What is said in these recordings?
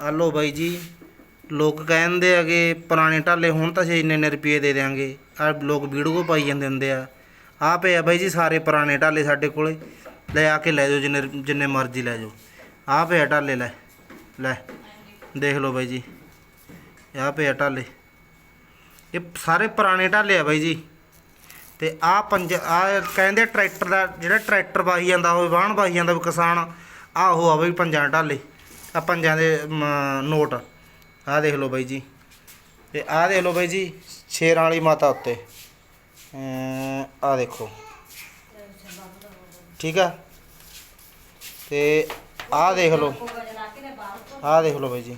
ਆ ਲਓ ਬਾਈ ਜੀ, ਲੋਕ ਕਹਿੰਦੇ ਆ ਕਿ ਪੁਰਾਣੇ ਢਾਲੇ ਹੁਣ ਤਾਂ ਅਸੀਂ ਇੰਨੇ ਇੰਨੇ ਰੁਪਏ ਦੇ ਦਿਆਂਗੇ। ਆ ਲੋਕ ਵੀਡੀਓ ਪਾਈ ਜਾਂਦੇ ਹੁੰਦੇ ਆ। ਆ ਪਏ ਆ ਬਾਈ ਜੀ ਸਾਰੇ ਪੁਰਾਣੇ ਢਾਲੇ ਸਾਡੇ ਕੋਲੇ। ਲੈ ਆ ਕੇ ਲੈ ਜਾਓ, ਜਿੰਨੇ ਜਿੰਨੇ ਮਰਜ਼ੀ ਲੈ ਜਾਓ। ਆ ਪਏ ਆ ਢਾਲੇ ਲੈ ਲੈ, ਦੇਖ ਲਓ ਬਾਈ ਜੀ। ਆ ਪਏ ਆ ਢਾਲੇ। ਇਹ ਸਾਰੇ ਪੁਰਾਣੇ ਢਾਲੇ ਆ ਬਾਈ ਜੀ। ਤੇ ਆ ਪੰਜ, ਆ ਕਹਿੰਦੇ ਟਰੈਕਟਰ ਦਾ, ਜਿਹੜਾ ਟਰੈਕਟਰ ਵਾਹੀ ਜਾਂਦਾ ਹੋਵੇ ਵਾਹਣ ਵਾਹੀ ਜਾਂਦਾ ਕਿਸਾਨ ਆ ਉਹ ਆ ਬਈ ਪੰਜਾਂ ਢਾਲੇ। ਆ ਪੰਜਾਂ ਦੇ ਨੋਟ। ਆਹ ਦੇਖ ਲਓ ਬਾਈ ਜੀ। ਤੇ ਆਹ ਦੇਖ ਲਓ ਬਾਈ ਜੀ, ਸ਼ੇਰਾਂ ਵਾਲੀ ਮਾਤਾ ਉੱਤੇ। ਆ ਦੇਖੋ। ਠੀਕ ਆ? ਤੇ ਆਹ ਦੇਖ ਲਓ। ਆਹ ਦੇਖ ਲਓ ਬਾਈ ਜੀ।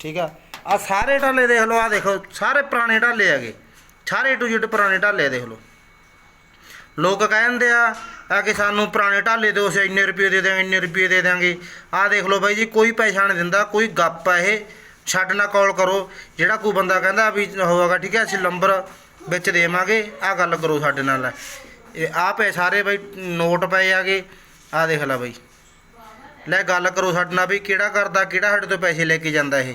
ਠੀਕ ਆ? ਆ ਸਾਰੇ ਢਾਲੇ ਦੇਖ ਲਓ ਆ ਦੇਖੋ। ਸਾਰੇ ਪੁਰਾਣੇ ਢਾਲੇ ਹੈਗੇ। ਸਾਰੇ ਟੂ ਜਿਟ ਪੁਰਾਣੇ ਢਾਲੇ ਦੇਖ ਲਓ। ਲੋਕ ਕਹਿੰਦੇ ਆ ਆ ਕਿ ਸਾਨੂੰ ਪੁਰਾਣੇ ਢਾਲੇ ਦਿਓ ਅਸੀਂ ਇੰਨੇ ਰੁਪਏ ਦੇ ਦਿਆਂਗੇ ਇੰਨੇ ਰੁਪਏ ਦੇ ਦਿਆਂਗੇ। ਆ ਦੇਖ ਲਓ ਬਾਈ ਜੀ, ਕੋਈ ਪੈਸਾ ਨਹੀਂ ਦਿੰਦਾ, ਕੋਈ ਗੱਪ ਆ ਇਹ। ਛੱਡ ਨਾ ਕਾਲ ਕਰੋ। ਜਿਹੜਾ ਕੋਈ ਬੰਦਾ ਕਹਿੰਦਾ ਵੀ ਹੋਵੇਗਾ ਠੀਕ ਹੈ, ਅਸੀਂ ਨੰਬਰ ਵਿੱਚ ਦੇਵਾਂਗੇ ਆ ਗੱਲ ਕਰੋ ਸਾਡੇ ਨਾਲ। ਇਹ ਆ ਪਏ ਸਾਰੇ ਬਾਈ ਨੋਟ ਪਏ ਆਗੇ। ਆ ਦੇਖ ਲੈ ਬਾਈ। ਲੈ ਗੱਲ ਕਰੋ ਸਾਡੇ ਨਾਲ ਵੀ ਕਿਹੜਾ ਕਰਦਾ, ਕਿਹੜਾ ਸਾਡੇ ਤੋਂ ਪੈਸੇ ਲੈ ਕੇ ਜਾਂਦਾ ਇਹ।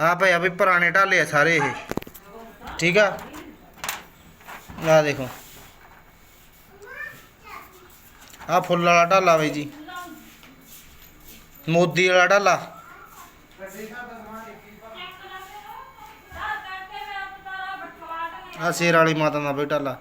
ਆ ਭਈਆ ਵੀ ਪੁਰਾਣੇ ਢਾਲੇ ਆ ਸਾਰੇ ਇਹ। ਠੀਕ ਆ? ਆ ਦੇਖੋ। ਆ ਫੁੱਲ ਵਾਲਾ ਢਾਲਾ ਬਈ ਜੀ। ਮੋਦੀ ਵਾਲਾ ਢਾਲਾ। ਆ ਸ਼ੇਰ ਵਾਲੀ ਮਾਤਾ ਦਾ ਬਈ ਢਾਲਾ।